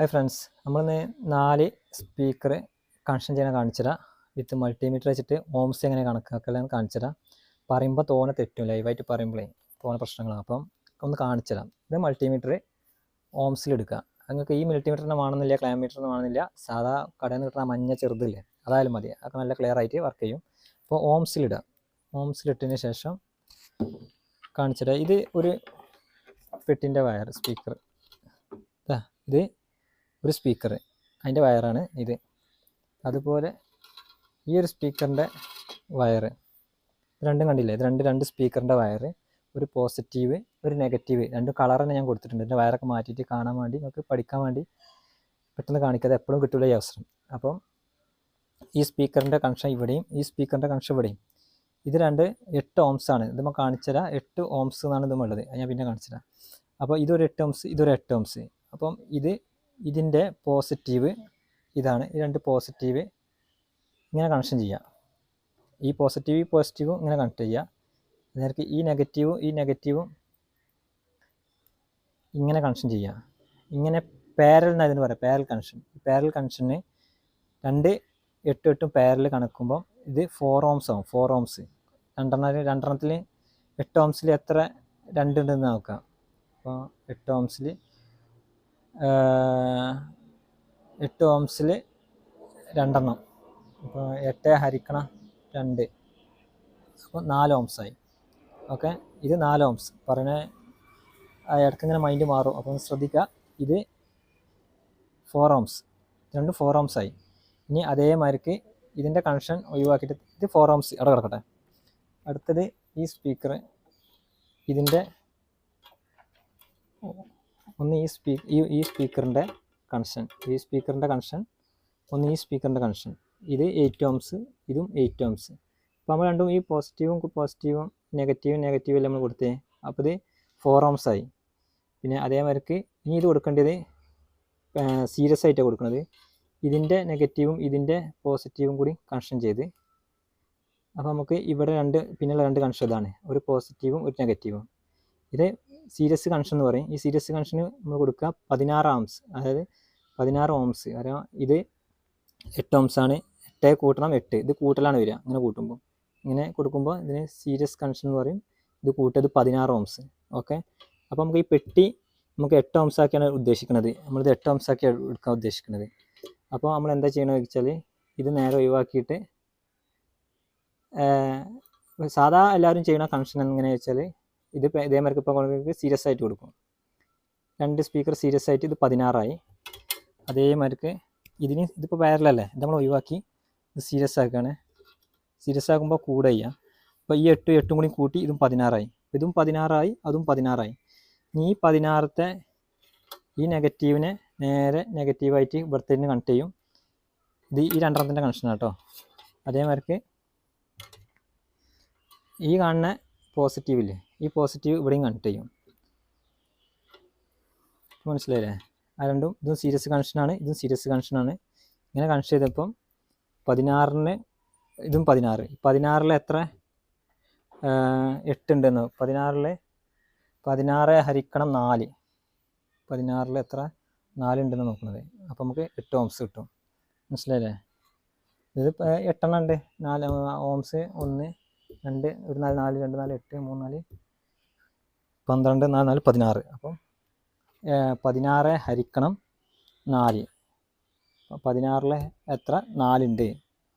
Hi friends നമ്മളിന്ന് നാല് speaker connection ചെയ്യാൻ കാണിച്ചുതരാം വിത്ത് മൾട്ടിമീറ്റർ വെച്ചിട്ട് ഓംസ് എങ്ങനെ കണക്കാക്കലെന്ന് കാണിച്ചുതരാം പറയുമ്പോൾ തോനെ തെറ്റും ലൈവായിട്ട് പറയുമ്പോഴേ തോനെ പ്രശ്നങ്ങളാണ് അപ്പം ഒന്ന് കാണിച്ചുതരാം ഇത് മൾട്ടിമീറ്റർ ഓംസിലെടുക്കുക നിങ്ങൾക്ക് ഈ മൾട്ടിമീറ്ററിന് വേണമെന്നില്ല ക്ലാമീറ്ററിന് വേണമെന്നില്ല സാധാ കടയിൽ നിന്ന് കിട്ടുന്ന മഞ്ഞ ചെറുതില്ലേ അതായാലും മതി. അതൊക്കെ നല്ല ക്ലിയർ ആയിട്ട് വർക്ക് ചെയ്യും. അപ്പോൾ ഓംസിലിടുക ഓംസിലിട്ടതിന് ശേഷം കാണിച്ചുതരാം ഇത് ഒരു പെട്ടിന്റെ വയർ സ്പീക്കർ ഇത് ഒരു സ്പീക്കർ അതിന്റെ വയറാണ് ഇത്. അതുപോലെ ഈ ഒരു സ്പീക്കറിന്റെ വയർ രണ്ടും കണ്ടില്ലേ? ഇത് രണ്ട് രണ്ട് സ്പീക്കറിന്റെ വയർ ഒരു പോസിറ്റീവ് ഒരു നെഗറ്റീവ് രണ്ട് കളർ തന്നെ ഞാൻ കൊടുത്തിട്ടുണ്ട്. ഇതിന്റെ വയറൊക്കെ മാറ്റിയിട്ട് കാണാൻ വേണ്ടി നമുക്ക് പഠിക്കാൻ വേണ്ടി പെട്ടെന്ന് കാണിക്കാതെ എപ്പോഴും കിട്ടില്ല ഈ അവസരം. അപ്പം ഈ സ്പീക്കറിന്റെ കണക്ഷൻ ഇവിടെയും ഈ സ്പീക്കറിന്റെ കണക്ഷൻ ഇവിടെയും. ഇത് രണ്ട് എട്ട് ഓംസ് ആണ്. ഇത് നമ്മൾ കാണിച്ചുതരാം. എട്ട് ഓംസ് എന്നാണ് ഇതുമുള്ളത് ഞാൻ പിന്നെ കാണിച്ചുതരാം. അപ്പോൾ ഇതൊരു എട്ട് ഓംസ് ഇതൊരു എട്ട് ഓംസ്. അപ്പം ഇത് ഇതിന്റെ പോസിറ്റീവ് ഇതാണ്. ഈ രണ്ട് പോസിറ്റീവ് ഇങ്ങനെ കണക്ഷൻ ചെയ്യുക. ഈ പോസിറ്റീവ് ഈ പോസിറ്റീവും ഇങ്ങനെ കണക്ട് ചെയ്യുക. നേർക്ക് ഈ നെഗറ്റീവും ഈ നെഗറ്റീവും ഇങ്ങനെ കണക്ഷൻ ചെയ്യുക. ഇങ്ങനെ പാരൽ എന്ന് അതിന് പറയാം. പാരൽ കണക്ഷൻ പാരൽ കണക്ഷന് രണ്ട് എട്ട് എട്ടും പാരൽ കണക്കുമ്പം ഇത് ഫോർ ഓംസ് ആവും. ഫോർ ഓംസ് രണ്ടെണ്ണത്തിൽ രണ്ടെണ്ണത്തിൽ എട്ട് ഓംസിൽ എത്ര രണ്ടുണ്ടെന്ന് നോക്കാം. അപ്പോൾ എട്ട് ഓംസിൽ എട്ട് ഓംസിൽ രണ്ടെണ്ണം. അപ്പോൾ എട്ട് ഹരിക്കണം രണ്ട്. അപ്പോൾ നാല് ഓംസായി. ഓക്കെ? ഇത് നാല് ഓംസ്. പറഞ്ഞ ഇടയ്ക്ക് ഇങ്ങനെ മൈൻഡ് മാറും. അപ്പോൾ ഒന്ന് ശ്രദ്ധിക്കുക ഇത് ഫോർ ഓംസ്. രണ്ടും ഫോർ ഓംസ് ആയി ഇനി അതേമാതിരിക്ക് ഇതിന്റെ കണക്ഷൻ ഒഴിവാക്കിയിട്ട് ഇത് ഫോർ ഓംസ് അവിടെ കിടക്കട്ടെ. അടുത്തത് ഈ സ്പീക്കർ ഇതിന്റെ ഒന്ന് ഈ സ്പീ ഈ ഈ സ്പീക്കറിന്റെ കണക്ഷൻ ഈ സ്പീക്കറിന്റെ കണക്ഷൻ ഒന്ന് ഈ സ്പീക്കറിന്റെ കണക്ഷൻ ഇത് എയ്റ്റ് ഓംസ് ഇതും എയ്റ്റ് ഓംസ് അപ്പോൾ നമ്മൾ രണ്ടും ഈ പോസിറ്റീവും പോസിറ്റീവും നെഗറ്റീവും നെഗറ്റീവും എല്ലാം നമ്മൾ കൊടുത്തേ. അപ്പോൾ ഇത് ഫോർ ഓംസ് ആയി. പിന്നെ അതേമാതിരിക്ക് ഇനി ഇത് കൊടുക്കേണ്ടത് സീരിയസ് ആയിട്ടാണ് കൊടുക്കുന്നത് ഇതിന്റെ നെഗറ്റീവും ഇതിന്റെ പോസിറ്റീവും കൂടി കണക്ഷൻ ചെയ്ത്. അപ്പോൾ നമുക്ക് ഇവിടെ രണ്ട് പിന്നെയുള്ള രണ്ട് കണക്ഷൻ ഇതാണ്. ഒരു പോസിറ്റീവും ഒരു നെഗറ്റീവും ഇത് സീരിയസ് കണക്ഷൻ എന്ന് പറയും. ഈ സീരിയസ് കണക്ഷന് നമ്മൾ കൊടുക്കുക പതിനാറ് ആംസ് അതായത് പതിനാറ് ഓംസ് കാരണം ഇത് എട്ട് ഓംസ് ആണ്. എട്ട് കൂട്ടണം എട്ട്. ഇത് കൂട്ടലാണ് വരിക. ഇങ്ങനെ കൂട്ടുമ്പോൾ. ഇങ്ങനെ കൊടുക്കുമ്പോൾ ഇതിന് സീരിയസ് കണക്ഷൻ എന്ന് പറയും. ഇത് കൂട്ടത് പതിനാറ് ഓംസ് ഓക്കെ അപ്പോൾ നമുക്ക് ഈ പെട്ടി നമുക്ക് എട്ട് ഓംസ് ആക്കിയാണ് ഉദ്ദേശിക്കുന്നത്. നമ്മളിത് എട്ട് ആക്കി എടുക്കാൻ ഉദ്ദേശിക്കുന്നത്. അപ്പോൾ നമ്മൾ എന്താ ചെയ്യണമെന്ന് വെച്ചാൽ ഇത് നേരെ ഒഴിവാക്കിയിട്ട് സാധാ എല്ലാവരും ചെയ്യുന്ന കണക്ഷൻ എങ്ങനെയാണെന്ന് വെച്ചാൽ ഇത് ഇതേമാർക്ക് ഇപ്പോൾ സീരിയസ് ആയിട്ട് കൊടുക്കും. രണ്ട് സ്പീക്കർ സീരിയസ് ആയിട്ട് ഇത് പതിനാറായി. അതേമാർക്ക് ഇതിന് ഇതിപ്പോൾ വയറിലല്ലേ ഇത് നമ്മൾ ഒഴിവാക്കി. ഇത് സീരിയസ് ആക്കുകയാണ്. സീരിയസ് ആക്കുമ്പോൾ കൂടെ ചെയ്യാം. അപ്പോൾ ഈ എട്ടും എട്ടും കൂടി കൂട്ടി ഇതും പതിനാറായി. ഇതും പതിനാറായി അതും പതിനാറായി. ഈ പതിനാറത്തെ ഈ നെഗറ്റീവിനെ നേരെ നെഗറ്റീവായിട്ട് ഇവിടുത്തെ കണക്ട് ചെയ്യും. ഇത് ഈ രണ്ടെണ്ണത്തിന്റെ കണക്ഷനാണ് കേട്ടോ. അതേമാർക്ക് ഈ കാണുന്ന പോസിറ്റീവില്ലേ ഈ പോസിറ്റീവ് ഇവിടെയും കണക്ട് ചെയ്യും. മനസ്സിലായില്ലേ? ആ രണ്ടും ഇതും സീരിയസ് കണക്ഷനാണ് ഇതും സീരിയസ് കണക്ഷനാണ് ഇങ്ങനെ കണക്ട് ചെയ്തപ്പം പതിനാറിന് ഇതും പതിനാറ്. പതിനാറിൽ എത്ര? എട്ടുണ്ടെന്ന് പതിനാറിൽ പതിനാറ് ഹരിക്കണം നാല്. പതിനാറിൽ എത്ര? നാലുണ്ടെന്ന് നോക്കുന്നത്. അപ്പോൾ നമുക്ക് എട്ട് ഓംസ് കിട്ടും. മനസ്സിലായില്ലേ? ഇത് എട്ടെണ്ണം ഉണ്ട്. നാല് ഓംസ് ഒന്ന് രണ്ട് ഒരു നാല് നാല് രണ്ട് നാല് എട്ട് മൂന്ന് നാല് പന്ത്രണ്ട് നാല് നാല് പതിനാറ്. അപ്പം പതിനാറ് ഹരിക്കണം നാല്. പതിനാറിൽ എത്ര? നാലുണ്ട്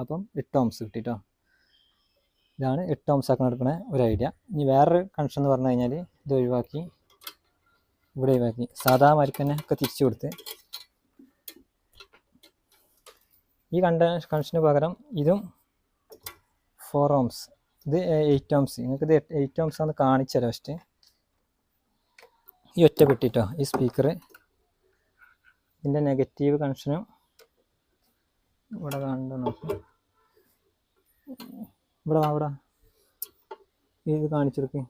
അപ്പം എട്ട് ഓംസ് കിട്ടി കേട്ടോ ഇതാണ് എട്ട് ഓംസ് ആക്കാൻ എടുക്കുന്ന ഒരു ഐഡിയ. ഇനി വേറൊരു കണക്ഷൻ എന്ന് പറഞ്ഞു കഴിഞ്ഞാൽ ഇത് ഒഴിവാക്കി ഇവിടെ ഒഴിവാക്കി. സാധാ മരിക്കനെ ഒക്കെ തിരിച്ചു കൊടുത്ത്. ഈ കണ്ട കണക്ഷന് പകരം ഇതും ഫോർ ഓംസ്. ഇത് എയ്റ്റ് ഓംസ്. നിങ്ങൾക്ക് ഇത് എയ്റ്റ് ഓംസ് ആണ് കാണിച്ചു തരാം ഫസ്റ്റ് ഈ ഒറ്റ പെട്ടിട്ടോ ഈ സ്പീക്കർ ഇതിന്റെ നെഗറ്റീവ് കണക്ഷനും ഇവിടെ കാണണ്ട നോക്കാം. ഇവിടെ അവിടെ ഇത് കാണിച്ചെടുക്ക്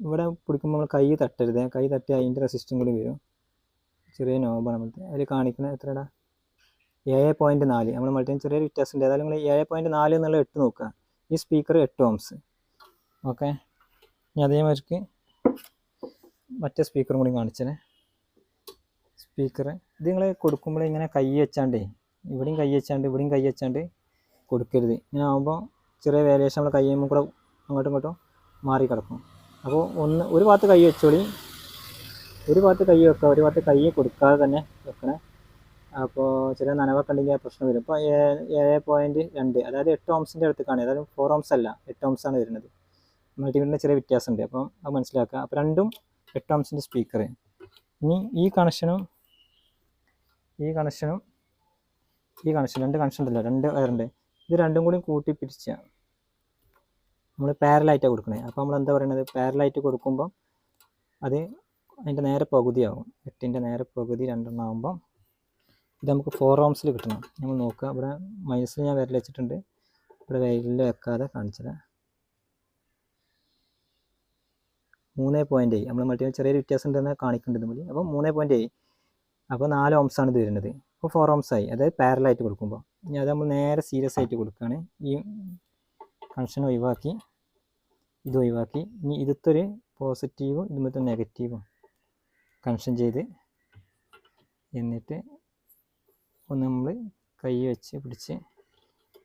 ഇവിടെ പിടിക്കുമ്പോൾ നമ്മൾ കൈ തട്ടരുത്. കൈ തട്ടി അതിന്റെ റെസിസ്റ്റും കൂടി വരും. ചെറിയ നോബാണ് നമ്മളത്തെ അതിൽ കാണിക്കുന്നത് എത്രടാ? ഏഴ് പോയിന്റ് നാല്. നമ്മൾ മൾട്ടി ചെറിയൊരു വ്യത്യാസമുണ്ട്. ഏതായാലും നിങ്ങൾ ഏഴ് പോയിന്റ് നാല് എന്നുള്ള എട്ട് നോക്കുക. ഈ സ്പീക്കർ എട്ട് ഓംസ് ഓക്കെ ഇനി അതേമാതിരിക്ക് മറ്റേ സ്പീക്കറും കൂടി കാണിച്ചേ സ്പീക്കർ ഇത് നിങ്ങൾ കൊടുക്കുമ്പോൾ ഇങ്ങനെ കൈ വെച്ചാണ്ടേ ഇവിടെയും കൈ വെച്ചാണ്ട് ഇവിടെയും കൈ വെച്ചാണ്ട് കൊടുക്കരുത്. ഇങ്ങനെ ആകുമ്പോൾ ചെറിയ വേരിയേഷൻ നമ്മൾ കൈ ചെയ്യുമ്പോൾ കൂടെ അങ്ങോട്ടും ഇങ്ങോട്ടും മാറി കിടക്കും. അപ്പോൾ ഒന്ന് ഒരു ഭാഗത്ത് കൈ വെച്ചോളി. ഒരു ഭാഗത്ത് കൈ വെക്കുക ഒരു ഭാഗത്ത് കൈ കൊടുക്കാതെ തന്നെ വെക്കണേ. അപ്പോൾ ചെറിയ നനവൊക്കെ ഉണ്ടെങ്കിൽ പ്രശ്നം വരും. ഇപ്പോൾ ഏഴ് പോയിന്റ് രണ്ട് അതായത് എട്ട് ഓംസിന്റെ അടുത്തേക്കാണ്. അതായത് ഫോർ ഓംസ് അല്ല എട്ട് ഓംസ് ആണ് വരുന്നത്. മൾട്ടിമീറ്ററിന്റെ ചെറിയ വ്യത്യാസമുണ്ട്. അപ്പം അത് മനസ്സിലാക്കുക. അപ്പോൾ രണ്ടും എട്ട് ആംസിന്റെ സ്പീക്കർ ഇനി ഈ കണക്ഷനും ഈ കണക്ഷനും ഈ കണക്ഷൻ രണ്ട് കണക്ഷൻ ഉണ്ടല്ലോ രണ്ട് വയറുണ്ട് ഇത് രണ്ടും കൂടി കൂട്ടി പിടിച്ച നമ്മൾ പാരലായിട്ടാണ് കൊടുക്കണേ. അപ്പോൾ നമ്മൾ എന്താ പറയുന്നത് പാരലായിട്ട് കൊടുക്കുമ്പം അത് അതിന്റെ നേരെ പകുതിയാവും. എട്ടിന്റെ നേരെ പകുതി രണ്ടെണ്ണം ആകുമ്പം ഇത് നമുക്ക് ഫോർ ഓംസിൽ കിട്ടണം. നമ്മൾ നോക്കുക. ഇവിടെ മൈനസിൽ ഞാൻ വിരൽ വെച്ചിട്ടുണ്ട്. ഇവിടെ വെയിലിൽ വെക്കാതെ കാണിച്ചത്. മൂന്ന് പോയിന്റ് ആയി. നമ്മൾ മൾട്ടി ചെറിയൊരു വ്യത്യാസം ഉണ്ടെന്ന് കാണിക്കുന്നുണ്ട് നമ്മൾ അപ്പോൾ മൂന്ന് പോയിന്റ് ആയി. അപ്പോൾ നാല് ഓംസ് ആണ് ഇത് വരുന്നത്. അപ്പോൾ ഫോർ ഓംസ് ആയി. അതായത് പാരലായിട്ട് കൊടുക്കുമ്പോൾ ഇനി അത് നമ്മൾ നേരെ സീരിയസ് ആയിട്ട് കൊടുക്കുകയാണ്. ഈ കണക്ഷൻ ഒഴിവാക്കി ഇത് ഒഴിവാക്കി. ഇനി ഇതിത്തൊരു പോസിറ്റീവും ഇതുമത്തെ നെഗറ്റീവും കണക്ഷൻ ചെയ്ത് എന്നിട്ട് ഒന്ന് നമ്മൾ കൈ വെച്ച് പിടിച്ച്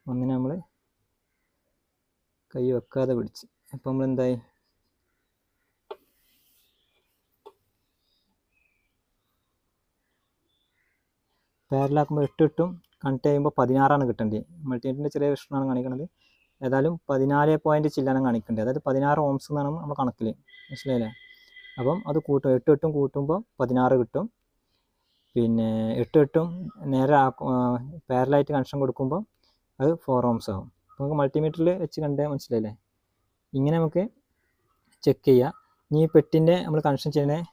ഒന്നിനെ നമ്മൾ കൈ വെക്കാതെ പിടിച്ച്. അപ്പോൾ നമ്മൾ എന്തായി പാരലാക്കുമ്പോൾ എട്ട് എട്ടും കണക്ട് ചെയ്യുമ്പോൾ പതിനാറാണ് കിട്ടേണ്ടത്. മൾട്ടിനെറ്റിന്റെ ചെറിയ പ്രശ്നമാണ് കാണിക്കുന്നത് ഏതായാലും പതിനാല് പോയിന്റ് ചില്ലാനം കാണിക്കേണ്ടത്. അതായത് പതിനാറ് ഓംസ് എന്നാണ് നമ്മൾ കണക്കിൽ മനസ്സിലായില്ലേ? അപ്പം അത് കൂട്ടും. എട്ട് എട്ടും കൂട്ടുമ്പോൾ പതിനാറ് കിട്ടും. പിന്നെ എട്ട് എട്ടും നേരെ പാരലായിട്ട് കണക്ഷൻ കൊടുക്കുമ്പോൾ അത് ഫോർ ഓംസ് ആവും. നമുക്ക് മൾട്ടിമീറ്ററിൽ വെച്ച് കണ്ടേ മനസ്സിലായില്ലേ? ഇങ്ങനെ നമുക്ക് ചെക്ക് ചെയ്യുക ഇനി ഈ പെട്ടിന്റെ നമ്മൾ കണക്ഷൻ ചെയ്യുന്നത്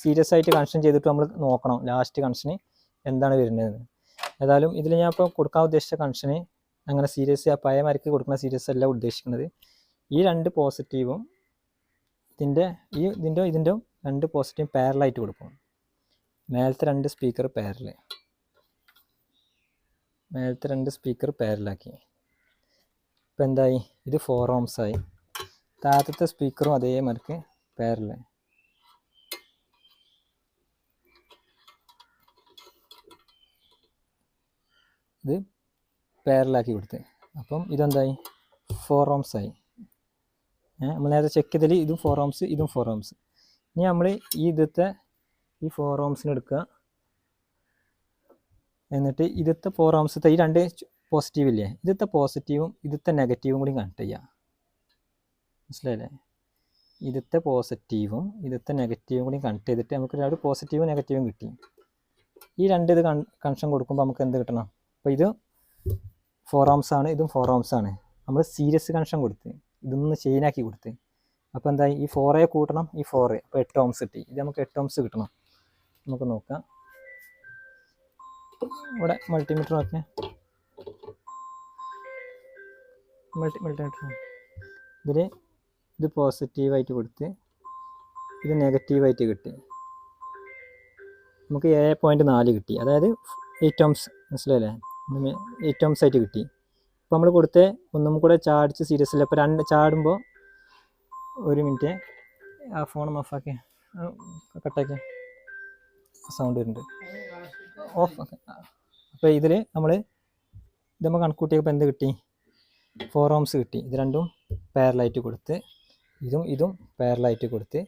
സീരിയസ് ആയിട്ട് കണക്ഷൻ ചെയ്തിട്ട് നമ്മൾ നോക്കണം. ലാസ്റ്റ് കണക്ഷന് എന്താണ് വരുന്നത് ഏതായാലും ഇതിൽ ഞാൻ ഇപ്പോൾ കൊടുക്കാൻ ഉദ്ദേശിച്ച കണക്ഷന് അങ്ങനെ സീരിയസ് ആ പഴയ മരക്ക് കൊടുക്കുന്ന സീരിയസ് അല്ല ഉദ്ദേശിക്കുന്നത്. ഈ രണ്ട് പോസിറ്റീവും ഇതിന്റെ ഈ ഇതിന്റെ ഇതിന്റെ രണ്ട് പോസിറ്റീവ് പാരലായിട്ട് കൊടുക്കും. മേലത്തെ രണ്ട് സ്പീക്കർ പാരൽ മേലത്തെ രണ്ട് സ്പീക്കർ പാരലാക്കി ഇപ്പം എന്തായി? ഇത് ഫോർ ഓംസ് ആയി. താഴത്തെ സ്പീക്കറും അതേ മരക്ക് പാരൽ ഇത് പാരലാക്കി കൊടുത്ത്. അപ്പം ഇതെന്തായി? ഫോർ ഓംസ് ആയി നമ്മൾ നേരത്തെ ചെക്ക് ചെയ്തതിൽ ഇതും ഫോർ ഓംസ് ഇതും ഫോർ ഓംസ് ഇനി നമ്മൾ ഈ ഇതത്തെ ഈ ഫോർ ഓംസിന് എടുക്കുക. എന്നിട്ട് ഇതത്തെ ഫോർ ഓംസത്തെ ഈ രണ്ട് പോസിറ്റീവ് ഇല്ലേ? ഇതത്തെ പോസിറ്റീവും ഇതത്തെ നെഗറ്റീവും കൂടി കണക്ട് ചെയ്യുക മനസ്സിലായില്ലേ? ഇതത്തെ പോസിറ്റീവും ഇതത്തെ നെഗറ്റീവും കൂടി കണക്ട് ചെയ്തിട്ട് നമുക്ക് രണ്ട് പോസിറ്റീവും നെഗറ്റീവും കിട്ടി. ഈ രണ്ട് ഇത് കണക്ഷൻ കൊടുക്കുമ്പോൾ നമുക്ക് എന്ത് കിട്ടണം? അപ്പോൾ ഇത് ഫോർ ഓംസ് ആണ് ഇതും ഫോർ ഓംസ് ആണ്. നമ്മൾ സീരിയസ് കണക്ഷൻ കൊടുത്ത് ഇതൊന്ന് ചെയിനാക്കി കൊടുത്ത്. അപ്പോൾ എന്തായി? ഈ ഫോറെ കൂട്ടണം ഈ ഫോറ് അപ്പോൾ എട്ട് ഓംസ് കിട്ടി. ഇത് നമുക്ക് എട്ട് ഓംസ് കിട്ടണം. നമുക്ക് നോക്കാം. ഇവിടെ മൾട്ടിമീറ്റർ നോക്കിയാൽ മൾട്ടി മൾട്ടിമീറ്റർ ഇതിൽ ഇത് പോസിറ്റീവായിട്ട് കൊടുത്ത് ഇത് നെഗറ്റീവായിട്ട് കിട്ടി. നമുക്ക് ഏഴ് പോയിന്റ് നാല് കിട്ടി. അതായത് എയ്റ്റ് ഓംസ് മനസ്സിലായില്ലേ? എയ്റ്റ് സൈറ്റ് കിട്ടി. ഇപ്പോൾ നമ്മൾ കൊടുത്ത് ഒന്നും കൂടെ ചാടിച്ച് സീരിയസ് അല്ല ഇപ്പോൾ രണ്ട് ചാടുമ്പോൾ ഒരു മിനിറ്റ് ആ ഫോൺ ഓഫാക്കി കട്ടാക്കി സൗണ്ട് വരുന്നുണ്ട്. ഓഫ് അപ്പോൾ ഇതിൽ നമ്മൾ ഇത് നമ്മൾ കണക്കൂട്ടിയപ്പോൾ എന്ത് കിട്ടി? ഫോർ ഓംസ് കിട്ടി. ഇത് രണ്ടും പാരലായിട്ട് കൊടുത്ത് ഇതും ഇതും പാരലായിട്ട് കൊടുത്ത്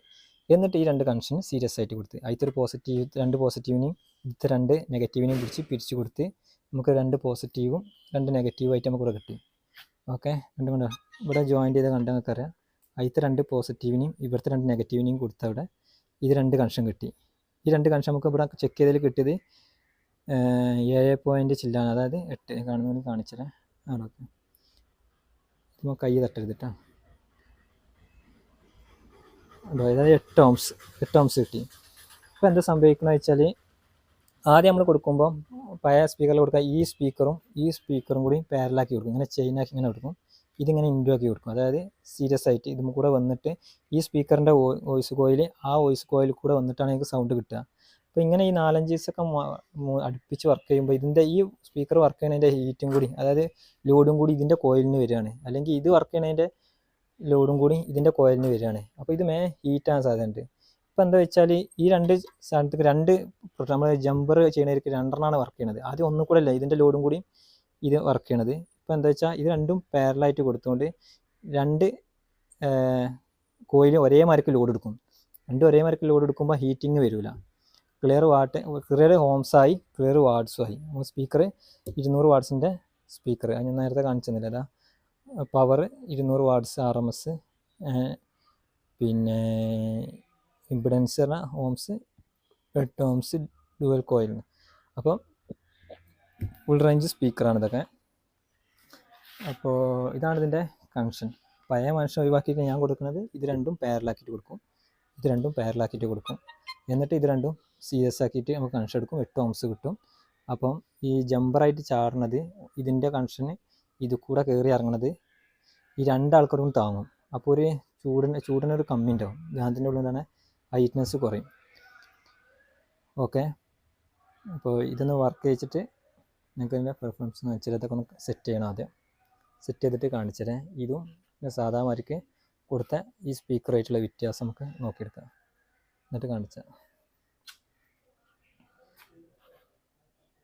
എന്നിട്ട് ഈ രണ്ട് കണക്ഷൻ സീരിയസ് ആയിട്ട് കൊടുത്ത്. അതിൽ പോസിറ്റീവ് രണ്ട് പോസിറ്റീവിനെയും ഇത് രണ്ട് നെഗറ്റീവിനെയും പിടിച്ച് പിരിച്ച് കൊടുത്ത് നമുക്ക് രണ്ട് പോസിറ്റീവും രണ്ട് നെഗറ്റീവായിട്ട് നമുക്ക് ഇവിടെ കിട്ടി. ഓക്കെ രണ്ടും കൊണ്ട് ഇവിടെ ജോയിന്റ് ചെയ്ത് കണ്ടാൽ നമുക്കറിയാം അതിലത്തെ രണ്ട് പോസിറ്റീവിനെയും ഇവിടുത്തെ രണ്ട് നെഗറ്റീവിനെയും കൊടുത്ത അവിടെ ഇത് രണ്ട് കൺഷൻ കിട്ടി. ഈ രണ്ട് കൺഷൻ നമുക്ക് ഇവിടെ ചെക്ക് ചെയ്തതിൽ കിട്ടിയത് ഏഴ് പോയിന്റ് ചില്ലാണ്. അതായത് എട്ട് കാണുന്നതിന് കാണിച്ചത്. ആ ഓക്കെ നമുക്ക് കൈ തട്ടരുത് കേട്ടോ. അതായത് എട്ട് ഓംസ് എട്ട് ഓംസ് കിട്ടി. അപ്പോൾ എന്താ സംഭവിക്കുന്നത് വെച്ചാൽ ആദ്യം നമ്മൾ കൊടുക്കുമ്പോൾ പഴയ സ്പീക്കറിൽ കൊടുക്കുക ഈ സ്പീക്കറും ഈ സ്പീക്കറും കൂടി പാരലാക്കി കൊടുക്കും. ഇങ്ങനെ ചെയിനാക്കി ഇങ്ങനെ കൊടുക്കും. ഇതിങ്ങനെ ഇൻഡു ആക്കി കൊടുക്കും. അതായത് സീരിയസ് ആയിട്ട് ഇതും കൂടെ വന്നിട്ട് ഈ സ്പീക്കറിന്റെ വോയിസ് കോയിൽ ആ വോയിസ് കോയിൽ കൂടെ വന്നിട്ടാണ് എനിക്ക് സൗണ്ട് കിട്ടുക. അപ്പോൾ ഇങ്ങനെ ഈ നാലഞ്ച് ദിവസമൊക്കെ അടുപ്പിച്ച് വർക്ക് ചെയ്യുമ്പോൾ ഇതിന്റെ ഈ സ്പീക്കർ വർക്ക് ചെയ്യുന്നതിന്റെ ഹീറ്റും കൂടി അതായത് ലോഡും കൂടി ഇതിന്റെ കോയിലിന് വരികയാണ്. അല്ലെങ്കിൽ ഇത് വർക്ക് ചെയ്യുന്നതിന്റെ ലോഡും കൂടി ഇതിന്റെ കോയിലിന് വരികയാണ്. അപ്പോൾ ഇത് മേ ഹീറ്റാൻ സാധ്യതയുണ്ട്. ഇപ്പം എന്താ വെച്ചാൽ ഈ രണ്ട് സ്ഥലത്തേക്ക് രണ്ട് നമ്മൾ ജമ്പർ ചെയ്യണവർക്ക് രണ്ടെണ്ണമാണ് വർക്ക് ചെയ്യണത്. ആദ്യം ഒന്നും കൂടെ അല്ല ഇതിന്റെ ലോഡും കൂടി ഇത് വർക്ക് ചെയ്യണത്. ഇപ്പം എന്താ വെച്ചാൽ ഇത് രണ്ടും പാരലായിട്ട് കൊടുത്തുകൊണ്ട് രണ്ട് കോയിലും ഒരേ മാർക്ക് ലോഡ് എടുക്കും. രണ്ടും ഒരേ മാർക്ക് ലോഡ് എടുക്കുമ്പോൾ ഹീറ്റിംഗ് വരില്ല ക്ലിയർ വാട്ട് ക്ലിയർ ഹോംസായി ക്ലിയർ വാട്സും ആയി. സ്പീക്കർ ഇരുന്നൂറ് വാട്സിന്റെ സ്പീക്കർ അത് ഞാൻ നേരത്തെ കാണിച്ചെന്നില്ല അതാ? പവർ ഇരുന്നൂറ് വാട്സ് ആർ എം എസ് പിന്നെ ഇമ്പിഡൻസ് പറഞ്ഞാൽ ഹോംസ് എട്ട് ഹോംസ് ഡുവൽ കോയിൽ അപ്പം ഫുൾ റേഞ്ച് സ്പീക്കറാണ് ഇതൊക്കെ. അപ്പോൾ ഇതാണ് ഇതിന്റെ കണക്ഷൻ പഴയ മനുഷ്യൻ ഒഴിവാക്കിയിട്ട് ഞാൻ കൊടുക്കുന്നത് ഇത് രണ്ടും പാരലാക്കിയിട്ട് കൊടുക്കും. ഇത് രണ്ടും പാരലാക്കിയിട്ട് കൊടുക്കും. എന്നിട്ട് ഇത് രണ്ടും സി എസ് ആക്കിയിട്ട് നമുക്ക് കണക്ഷൻ എടുക്കും. എട്ട് ഓംസ് കിട്ടും. അപ്പം ഈ ജമ്പറായിട്ട് ചാടുന്നത് ഇതിന്റെ കണക്ഷന് ഇത് കൂടെ കയറി ഇറങ്ങണത് ഈ രണ്ടാൾക്കാരും താങ്ങും. അപ്പോൾ ഒരു ചൂടിന് ചൂടിനൊരു കമ്മിന്റെ ആവും ഗാന്ധിന്റെ ഉള്ളിൽ തന്നെ ഹൈറ്റ്നസ് കുറയും. ഓക്കെ. അപ്പോൾ ഇതൊന്ന് വർക്ക് ചെയ്യിച്ചിട്ട് നിങ്ങൾക്ക് അതിന്റെ പെർഫോമൻസ് എന്ന് വെച്ചാൽ ഇതൊക്കെ ഒന്ന് സെറ്റ് ചെയ്യണം ആദ്യം. സെറ്റ് ചെയ്തിട്ട് കാണിച്ചുതരാം ഇതും സാധാമാർക്ക് കൊടുത്ത ഈ സ്പീക്കറായിട്ടുള്ള വ്യത്യാസം നമുക്ക് നോക്കിയെടുക്കാം. എന്നിട്ട് കാണിച്ചാൽ